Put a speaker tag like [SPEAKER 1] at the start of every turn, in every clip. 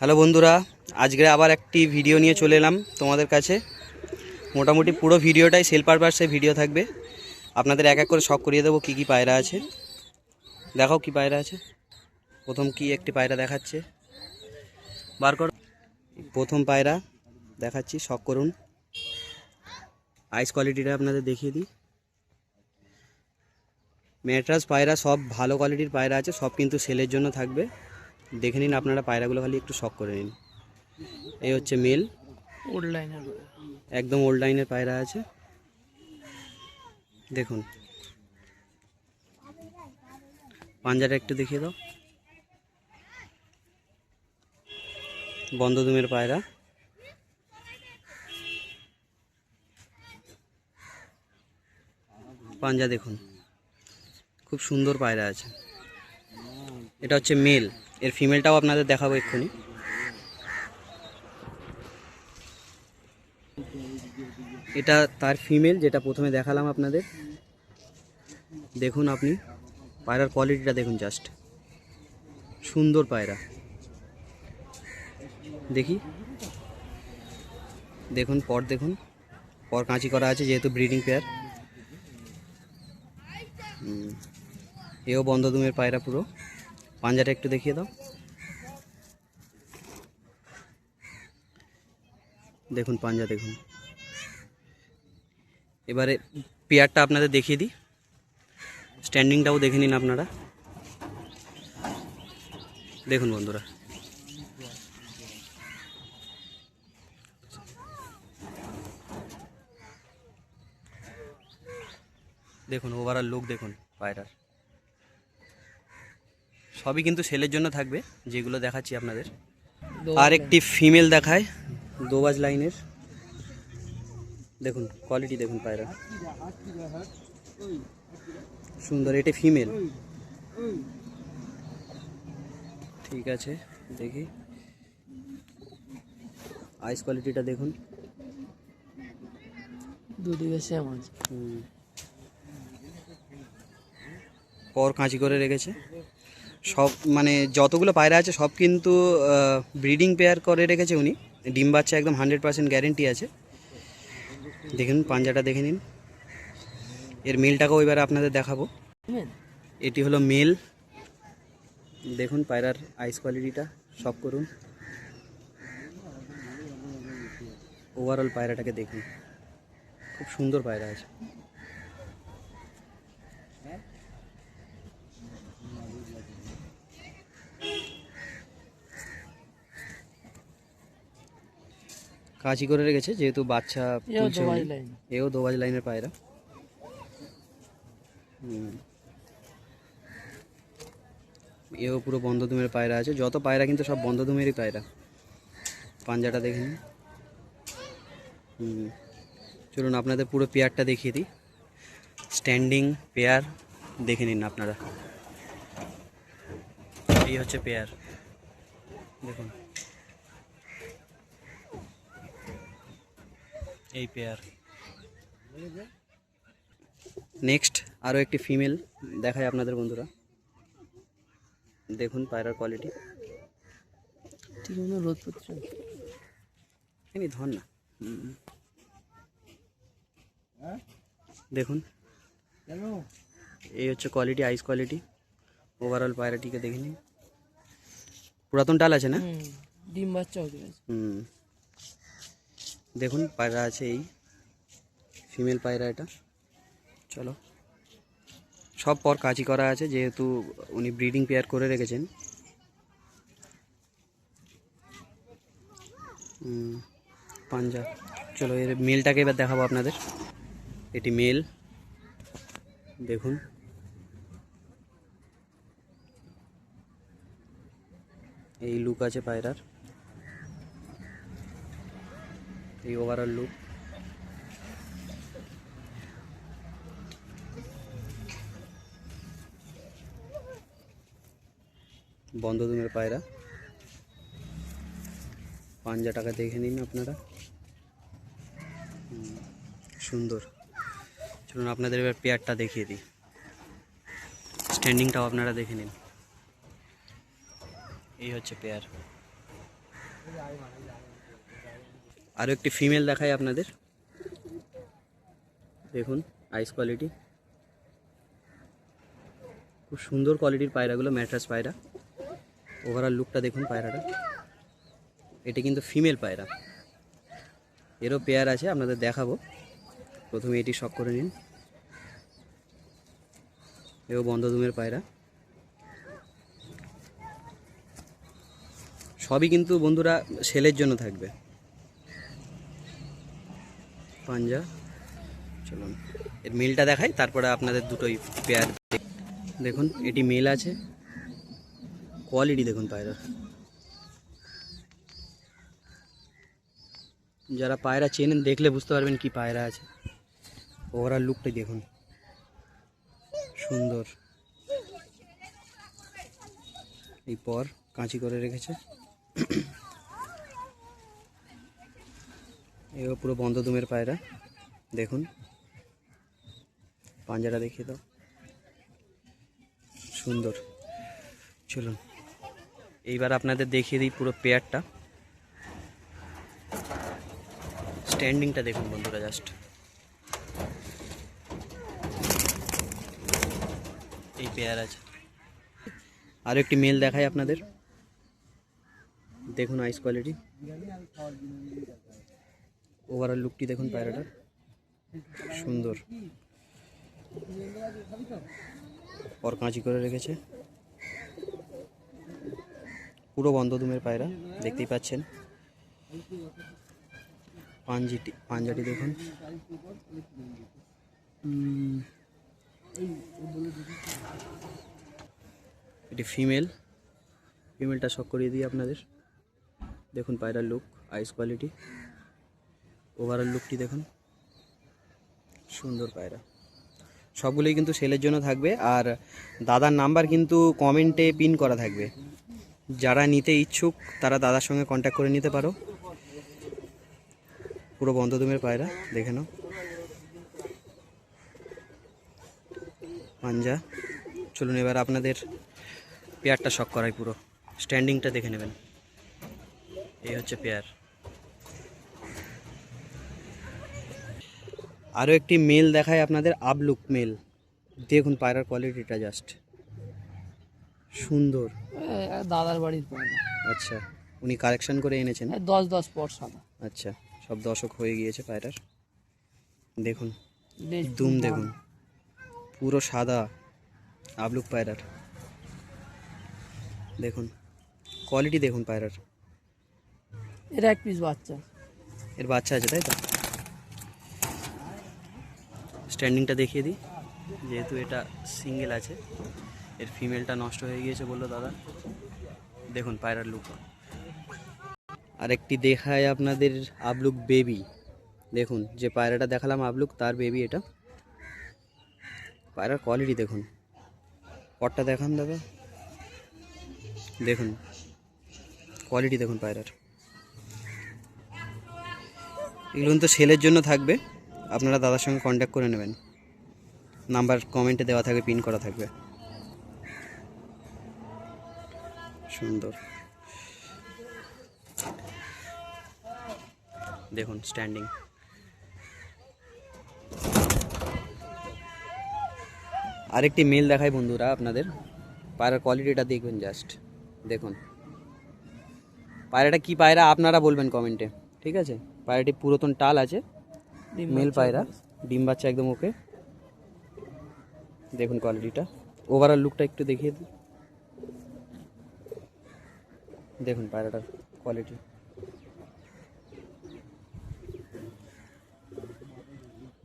[SPEAKER 1] Hello বন্ধুরা, আজকে আবার একটি ভিডিও নিয়ে চলে এলাম তোমাদের কাছে। মোটামুটি পুরো ভিডিওটাই সেল পারপাসে ভিডিও থাকবে। আপনাদের এক এক করে শখ করিয়ে দেবো, কী কী পায়রা আছে। দেখাও কি পায়রা আছে। প্রথম কি একটি পায়রা দেখাচ্ছে। বার করো। প্রথম পায়রা দেখাচ্ছি শখ করুন। আইস কোয়ালিটিটা আপনাদের দেখিয়ে দিই। ম্যাট্রাস পায়রা সব ভালো কোয়ালিটির পায়রা আছে, সব কিন্তু সেলের জন্য থাকবে। দেখে নিন আপনারা পায়রাগুলো খালি একটু শখ করে নিন। এই হচ্ছে মেল।
[SPEAKER 2] ওল্ড লাইনের
[SPEAKER 1] একদম ওল্ড লাইনের পায়রা আছে। দেখুন। পাঞ্জাটা একটু দেখিয়ে দাও। বন্ধদুমের পায়রা। পাঞ্জা দেখুন। খুব সুন্দর পায়রা আছে। এটা হচ্ছে মেল। এর ফিমেলটাও আপনাদের দেখাবো এক্ষুনি। এটা তার ফিমেল যেটা প্রথমে দেখালাম আপনাদের। দেখুন আপনি, পায়রার কোয়ালিটিটা দেখুন জাস্ট সুন্দর পায়রা। দেখি। দেখুন, পর দেখুন। পর কাঁচি করা আছে, যেহেতু ব্রিডিং পেয়ার এও বন্ধদুমের পায়রা পুরো। পাঞ্জাটা একটু দেখিয়ে দাও। দেখুন পাঞ্জা দেখুন। এবারে পেয়ারটা আপনাদের দেখিয়ে দিই। স্ট্যান্ডিংটাও দেখে নিন আপনারা। দেখুন বন্ধুরা। দেখুন ওভারঅল লুক দেখুন পায়রার। সবই কিন্তু সেলের জন্য থাকবে যেগুলো দেখাচ্ছি আপনাদের। আর একটি ফিমেল দেখায়। দোবাজ লাইনের। দেখুন কোয়ালিটি দেখুন পায়রা। সুন্দর এটা ফিমেল ঠিক আছে দেখি। আইস কোয়ালিটিটা দেখুন।
[SPEAKER 2] সেম আছে।
[SPEAKER 1] হুম। পর কাঁচি করে রেখেছে। সব মানে যতগুলো পায়রা আছে সব কিন্তু ব্রিডিং পেয়ার করে রেখেছে উনি। ডিম বাচ্চা একদম হান্ড্রেড পার্সেন্ট গ্যারেন্টি আছে। দেখুন পাঞ্জাটা দেখে নিন। এর মেলটাকেও এবারে আপনাদের দেখাবো। এটি হলো মেল দেখুন পায়রার আইস কোয়ালিটিটা সব করুন। ওভারঅল পায়রাটাকে দেখুন। খুব সুন্দর পায়রা আছে। কাঁচি করে রেখেছে যেহেতু বাচ্চা
[SPEAKER 2] এও
[SPEAKER 1] তুলছে
[SPEAKER 2] দোবাজ
[SPEAKER 1] লাইনের পায়রা। এও পুরো বন্ধদুমের পায়রা আছে। যত পায়রা কিন্তু সব বন্ধদুমেরই পায়রা। পাঞ্জাটা দেখে নিন। চলুন আপনাদের পুরো পেয়ারটা দেখিয়ে দিই। স্ট্যান্ডিং পেয়ার দেখে নিন আপনারা। এই হচ্ছে পেয়ার। দেখুন। এই পেয়ার নেক্সট আরও একটি ফিমেল দেখায় আপনাদের বন্ধুরা। দেখুন পায়রার কোয়ালিটি
[SPEAKER 2] ঠিক রোদ পড়ছে।
[SPEAKER 1] এমনি ধর না। দেখুন। এই হচ্ছে কোয়ালিটি আইস কোয়ালিটি ওভারঅল পায়রাটিকে দেখে নিন। পুরাতন ডাল আছে না?
[SPEAKER 2] ডিম বাচ্চা
[SPEAKER 1] হুম। দেখুন, পায়রা আছে এই। ফিমেল পায়রা এটা। চলো। সব পর কাঁচি করা আছে, যেহেতু উনি ব্রিডিং পেয়ার করে রেখেছেন। পাঞ্জা। চলো, এর মেলটাকে এবার দেখাবো আপনাদের। এটি মেল দেখুন। এই লুক আছে পায়রার। এই ওভারঅল লুক বন্ধ বন্ধদুমের পায়রা। পাঞ্জা টাকা দেখে নিন আপনারা। সুন্দর। চলুন আপনাদের এবার পেয়ারটা দেখিয়ে দিই। স্ট্যান্ডিংটাও আপনারা দেখে নিন। এই হচ্ছে পেয়ার। আরও একটি ফিমেল দেখাই আপনাদের। দেখুন আইস কোয়ালিটি খুব সুন্দর কোয়ালিটির পায়রাগুলো ম্যাট্রাস পায়রা। ওভারঅল লুকটা দেখুন পায়রাটা। এটি কিন্তু ফিমেল পায়রা। এরও পেয়ার আছে, আপনাদের দেখাবো। প্রথমে এটি শখ করে নিন। এও বন্ধ দুমের পায়রা। সবই কিন্তু বন্ধুরা সেলের জন্য থাকবে। পাঞ্জা। চলুন, এর মেলটা দেখাই, তারপরে আপনাদের দুটোই পেয়ার দেখুন, এটি মেল আছে। কোয়ালিটি দেখুন পায়রার যারা পায়রা চেনেন, দেখলে বুঝতে পারবেন কি পায়রা আছে। ওভারঅল লুকটাই দেখুন। সুন্দর। এই পর কাঁচি করে রেখেছে। এও পুরো বন্ধ দুমের পায়রা। দেখুন। পাঞ্জাটা দেখিয়ে দাও। সুন্দর। চলুন। এইবার আপনাদের দেখিয়ে দিই পুরো পেয়ারটা। স্ট্যান্ডিংটা দেখুন বন্ধুরা জাস্ট এই পেয়ার আছে। আরও একটি মেল দেখাই আপনাদের। দেখুন আইস কোয়ালিটি ওভারঅল লুকটি দেখুন পায়রাটার? সুন্দর। পর কাঁচি করে রেখেছে। পুরো বন্ধ দুমের পায়রা, দেখতেই পাচ্ছেন। পাঞ্জিটি, পাঞ্জাটি দেখুন। এটি ফিমেল। ফিমেলটা শখ করিয়ে দিই আপনাদের। দেখুন পায়রার লুক আইস কোয়ালিটি ওভারঅল লুকটি দেখুন। সুন্দর পায়রা। সবগুলোই কিন্তু সেলের জন্য থাকবে আর দাদার নাম্বার কিন্তু কমেন্টে পিন করা থাকবে। যারা নিতে ইচ্ছুক, তারা দাদার সঙ্গে কন্ট্যাক্ট করে নিতে পারো। পুরো বন্ধদুমের পায়রা, দেখে নাও। পাঞ্জা, চলুন এবার আপনাদের পেয়ারটা শখ করাই পুরো। স্ট্যান্ডিংটা দেখে নেবেন। এই হচ্ছে পেয়ার। আরও একটি মেল দেখায় আপনাদের আবলুক মেল দেখুন পায়রার কোয়ালিটিটা জাস্ট সুন্দর।
[SPEAKER 2] দাদার বাড়ির পায়রা।
[SPEAKER 1] আচ্ছা উনি কালেকশন করে এনেছেন?
[SPEAKER 2] দশ দশ পর সাদা।
[SPEAKER 1] আচ্ছা সব দশক হয়ে গিয়েছে পায়রার। দেখুন দুম দেখুন। পুরো সাদা আবলুক পায়রার। দেখুন কোয়ালিটি দেখুন পায়রার।
[SPEAKER 2] এর এক পিস বাচ্চা।
[SPEAKER 1] এর বাচ্চা আছে তাই তো? স্ট্যান্ডিংটা দেখিয়ে দিই। যেহেতু এটা সিঙ্গেল আছে, এর ফিমেলটা নষ্ট হয়ে গিয়েছে বলল দাদা। দেখুন পায়রার লুক আরেকটি দেখায় আপনাদের আবলুক বেবি দেখুন, যে পায়রাটা দেখালাম আবলুক, তার বেবি এটা। পায়রার কোয়ালিটি দেখুন। পটটা দেখান দাদা। দেখুন কোয়ালিটি দেখুন পায়রার। এগুলো কিন্তু সেলের জন্য থাকবে। আপনারা দাদার সঙ্গে কন্ট্যাক্ট করে নেবেন। নাম্বার কমেন্টে দেওয়া থাকবে পিন করা থাকবে। সুন্দর। দেখুন স্ট্যান্ডিং আরেকটি মেল দেখাই বন্ধুরা আপনাদের। পায়রার কোয়ালিটিটা দেখবেন জাস্ট দেখুন। পায়রাটা কি পায়রা, আপনারা বলবেন কমেন্টে ঠিক আছে? পায়রাটি পুরাতন টাল আছে। মেল পায়রা ডিম বাচ্চা একদম ওকে। দেখুন কোয়ালিটিটা। ওভারঅল লুকটা একটু দেখিয়ে দিই। দেখুন পায়রাটার কোয়ালিটি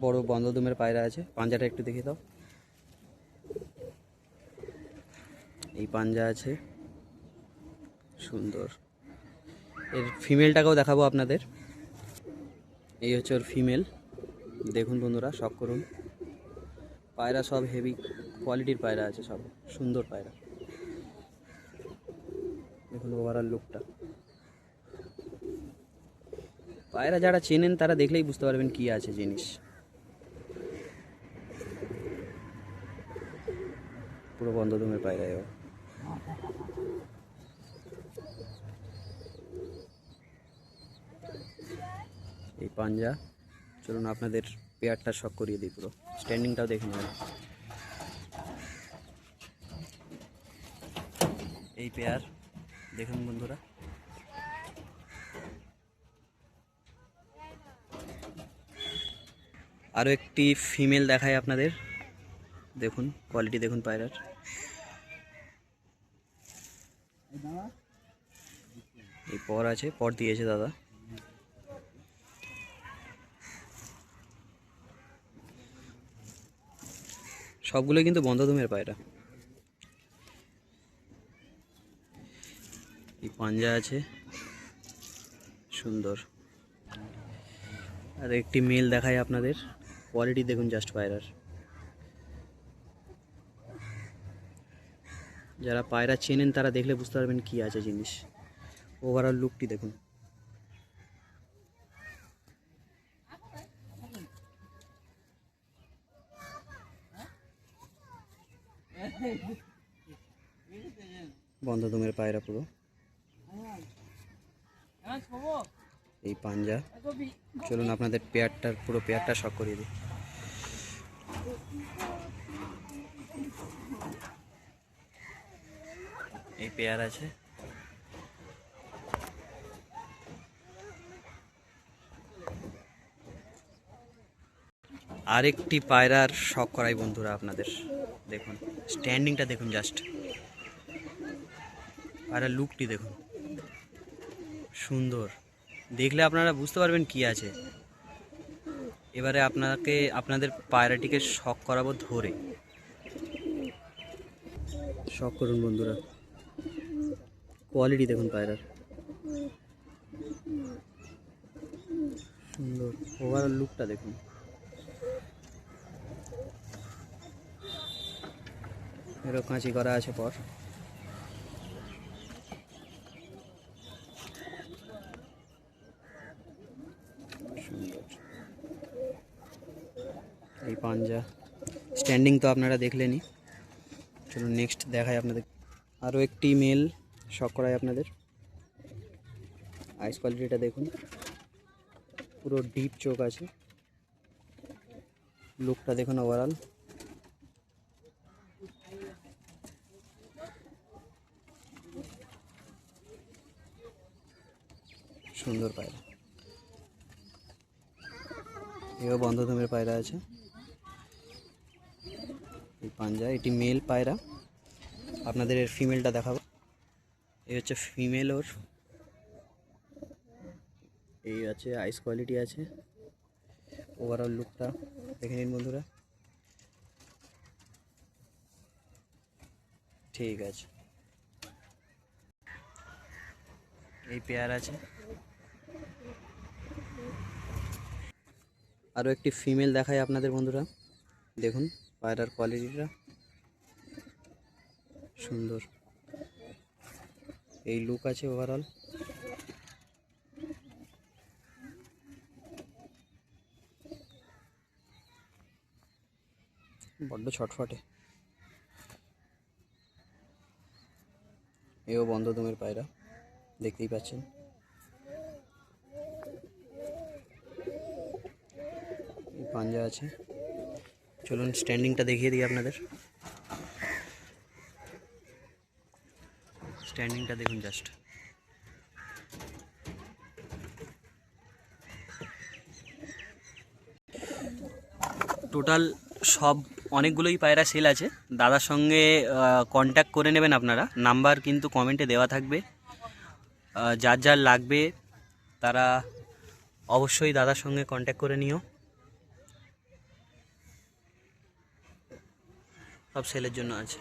[SPEAKER 1] বড় বন্ধদুমের পায়রা আছে। পাঞ্জাটা একটু দেখিয়ে দাও। এই পাঞ্জা আছে। সুন্দর। এর ফিমেলটাকেও দেখাবো আপনাদের। এই হচ্ছে ওর ফিমেল দেখুন বন্ধুরা শখ করুন। পায়রা সব হেভি কোয়ালিটির পায়রা আছে, সব সুন্দর পায়রা। দেখুন ওভারঅল লুকটা পায়রা যারা চেনেন, তারা দেখলেই বুঝতে পারবেন কি আছে জিনিস। পুরো বন্ধ দমের পায়রা এও এই পাঞ্জা। চলুন আপনাদের পেয়ারটা শখ করিয়ে দিই পুরো। স্ট্যান্ডিংটাও দেখে নেবেন এই পেয়ার দেখুন বন্ধুরা। আরও একটি ফিমেল দেখায় আপনাদের। দেখুন, কোয়ালিটি দেখুন পায়রার। এই পর আছে, পর দিয়েছে দাদা। সবগুলো কিন্তু বন্ধ দমের পায়রা। এই পাঞ্জা আছে। সুন্দর। আর একটি মেল দেখায় আপনাদের। কোয়ালিটি দেখুন জাস্ট পায়রার। যারা পায়রা চেনেন তারা দেখলে বুঝতে পারবেন কি আছে জিনিস। ওভারঅল লুকটি দেখুন। বন্ধ দমের পায়রা পুরো। এই পাঞ্জা। চলুন আপনাদের পেয়ারটার, পুরো পেয়ারটা শখ করিয়ে দিই। এই পেয়ার আছে। আরেকটি পায়রার শখ করাই বন্ধুরা আপনাদের। দেখুন। স্ট্যান্ডিংটা দেখুন জাস্ট পায়রার লুকটি দেখুন। সুন্দর। দেখলে আপনারা বুঝতে পারবেন কি আছে। এবারে আপনাকে, আপনাদের পায়রাটিকে শখ করাবো ধরে। শখ করুন বন্ধুরা। কোয়ালিটি দেখুন পায়রার। সুন্দর। ওভারঅল লুকটা দেখুন। এরও কাঁচি করা আছে পর। এই পাঞ্জা। স্ট্যান্ডিং তো আপনারা দেখলেনই। চলুন নেক্সট দেখায় আপনাদের। আরও একটি মেল শখ করায় আপনাদের। আইস কোয়ালিটিটা দেখুন। পুরো ডিপ চোখ আছে। লুকটা দেখুন ওভারঅল সুন্দর পায়রা। এও বন্ধ ধুমের পায়রা আছে। এই পাঞ্জা, এটি মেল পায়রা। আপনাদের এর ফিমেলটা দেখাবো। এই হচ্ছে ফিমেল ওর। এই আছে, আইস কোয়ালিটি আছে। ওভারঅল লুকটা দেখে নিন বন্ধুরা। ঠিক আছে। এই পেয়ার আছে। আরও একটি ফিমেল দেখায় আপনাদের বন্ধুরা। দেখুন, পায়রার কোয়ালিটিটা সুন্দর। এই লুক আছে ওভারঅল বড্ড ছটফটে। এও বন্ধ দমের পায়রা, দেখতেই পাচ্ছেন। পাঞ্জা আছে। চলুন স্ট্যান্ডিংটা দেখিয়ে দিই আপনাদের। স্ট্যান্ডিংটা দেখুন জাস্ট টোটাল সব অনেকগুলোই পায়রা সেল আছে। দাদার সঙ্গে কন্ট্যাক্ট করে নেবেন আপনারা। নাম্বার কিন্তু কমেন্টে দেওয়া থাকবে। যার যার লাগবে, তারা অবশ্যই দাদার সঙ্গে কন্ট্যাক্ট করে নিও। সব সেলের জন্য আছে।